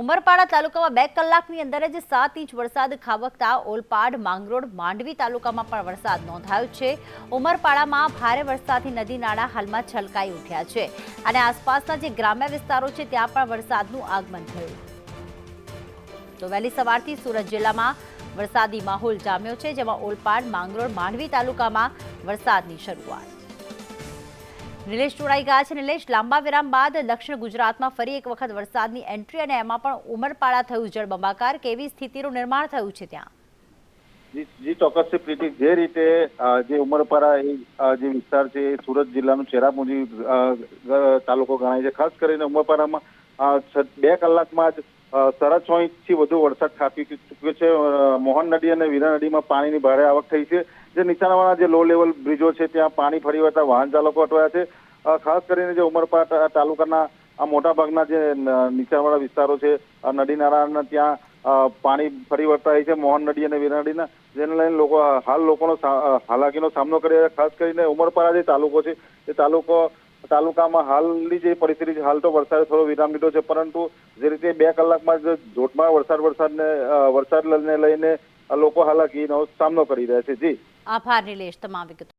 ઉમરપાડા તાલુકામાં બે કલાકની અંદર જ સાત ઇંચ વરસાદ ખાબકતા ઓલપાડ, માંગરોળ, માંડવી તાલુકામાં પણ વરસાદ નોંધાયો છે. ઉમરપાડામાં ભારે વરસાદથી નદી નાળા હાલમાં છલકાઈ ઉઠ્યા છે. અને આસપાસના જે ગ્રામ્ય વિસ્તારો છે, ત્યાં પણ વરસાદનું આગમન થયું. તો વહેલી સવારથી સુરત જિલ્લામાં વરસાદી માહોલ જામ્યો છે, જેમાં ઓલપાડ, માંગરોળ, માંડવી તાલુકામાં વરસાદની શરૂઆત. નિલેશ જોડાઈ ગયા છે. નિલેશ, લાંબા વિરામ બાદ દક્ષિણ ગુજરાતમાં ફરી એક વખત વરસાદની એન્ટ્રી અને એમાં પણ ઉમરપાળા થયું જળબંબાકાર કેવી સ્થિતિનું નિર્માણ થયું છે ત્યાં? જી ચોક્કસથી પ્રીતિ, જે રીતે જે ઉમરપાડા એ જે વિસ્તાર છે એ સુરત જિલ્લાનું ચેરાપુંજી તાલુકો ગણાય છે. ખાસ કરીને છ- બે કલાકમાં જ સાડા છ ઇંચથી વધુ વરસાદ ખાબકી ચૂક્યો છે. મોહન નદી અને વીરા નદીમાં પાણીની ભારે આવક થઈ છે. જે નીચાણવાળા જે લો લેવલ બ્રિજો છે, ત્યાં પાણી ફરી વળતા વાહન ચાલકો અટવાયા છે. ખાસ કરીને જે ઉમરપાટ તાલુકાના આ મોટા ભાગના જે નીચાણવાળા વિસ્તારો છે નદી નાળાના ત્યાં પાણી ફરી વળતા હોય છે. મોહન નદી અને વીરા નદીના, જેને લઈને લોકો, હાલ લોકોનો હાલાકીનો સામનો કરી રહ્યા. ખાસ કરીને ઉમરપાડા જે તાલુકો છે, એ તાલુકો તાલુકામાં હાલની જે પરિસ્થિતિ છે, હાલ તો વરસાદે થોડો વિરામ લીધો છે, પરંતુ જે રીતે બે કલાકમાં જ ધોધમાર વરસાદ, વરસાદને વરસાદ વરસાદને લઈને લોકો હાલાકીનો સામનો કરી રહ્યા છે. જી. આભાર, નિલેશ, તમામ વિગતો